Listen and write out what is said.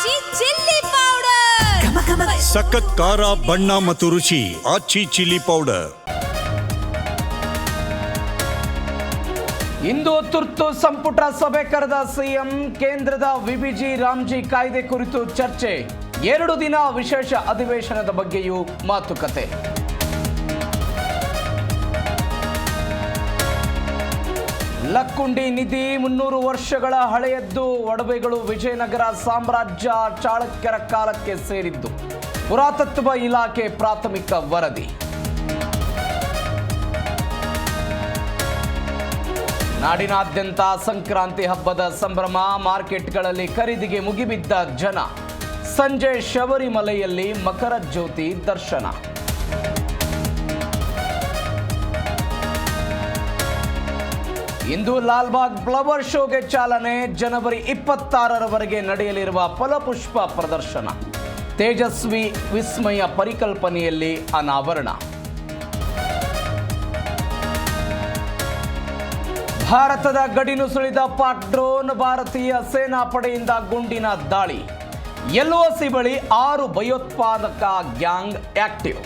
ಆಚಿ chilli powder ಸಖತ್ ಖಾರ ಬಣ್ಣ ಮತ್ತು ರುಚಿ ಆಚಿ ಚಿಲ್ಲಿ ಪೌಡರ್ ಇಂದು ತುರ್ತು ಸಂಪುಟ ಸಭೆ ಕರೆದ ಸಿಎಂ ಕೇಂದ್ರದ ವಿಬಿಜಿ ರಾಮ್ಜಿ ಕಾಯ್ದೆ ಕುರಿತು ಚರ್ಚೆ. ಎರಡು ದಿನ ವಿಶೇಷ ಅಧಿವೇಶನದ ಬಗ್ಗೆಯೂ ಮಾತುಕತೆ. ಲಕ್ಕುಂಡಿ ನಿಧಿ ಮುನ್ನೂರು ವರ್ಷಗಳ ಹಳೆಯದ್ದು. ಒಡವೆಗಳು ವಿಜಯನಗರ ಸಾಮ್ರಾಜ್ಯ ಚಾಳಕ್ಯರ ಕಾಲಕ್ಕೆ ಸೇರಿದ್ದು. ಪುರಾತತ್ವ ಇಲಾಖೆ ಪ್ರಾಥಮಿಕ ವರದಿ. ನಾಡಿನಾದ್ಯಂತ ಸಂಕ್ರಾಂತಿ ಹಬ್ಬದ ಸಂಭ್ರಮ ಮಾರ್ಕೆಟ್ಗಳಲ್ಲಿ ಖರೀದಿಗೆ ಮುಗಿಬಿದ್ದ ಜನ. ಸಂಜೆ ಶಬರಿಮಲೆಯಲ್ಲಿ ಮಕರ ಜ್ಯೋತಿ ದರ್ಶನ. ಇಂದು ಲಾಲ್ಬಾಗ್ ಫ್ಲವರ್ ಶೋಗೆ ಚಾಲನೆ ಜನವರಿ ಇಪ್ಪತ್ತಾರರವರೆಗೆ ನಡೆಯಲಿರುವ ಫಲಪುಷ್ಪ ಪ್ರದರ್ಶನ. ತೇಜಸ್ವಿ ವಿಸ್ಮಯ ಪರಿಕಲ್ಪನೆಯಲ್ಲಿ ಅನಾವರಣ. ಭಾರತದ ಗಡಿನು ಸುಳಿದ ಪಾಕ್ ಡ್ರೋನ್ ಭಾರತೀಯ ಸೇನಾಪಡೆಯಿಂದ ಗುಂಡಿನ ದಾಳಿ. ಎಲ್ಒಸಿ ಬಳಿ ಆರು ಭಯೋತ್ಪಾದಕ ಗ್ಯಾಂಗ್ ಆಕ್ಟಿವ್.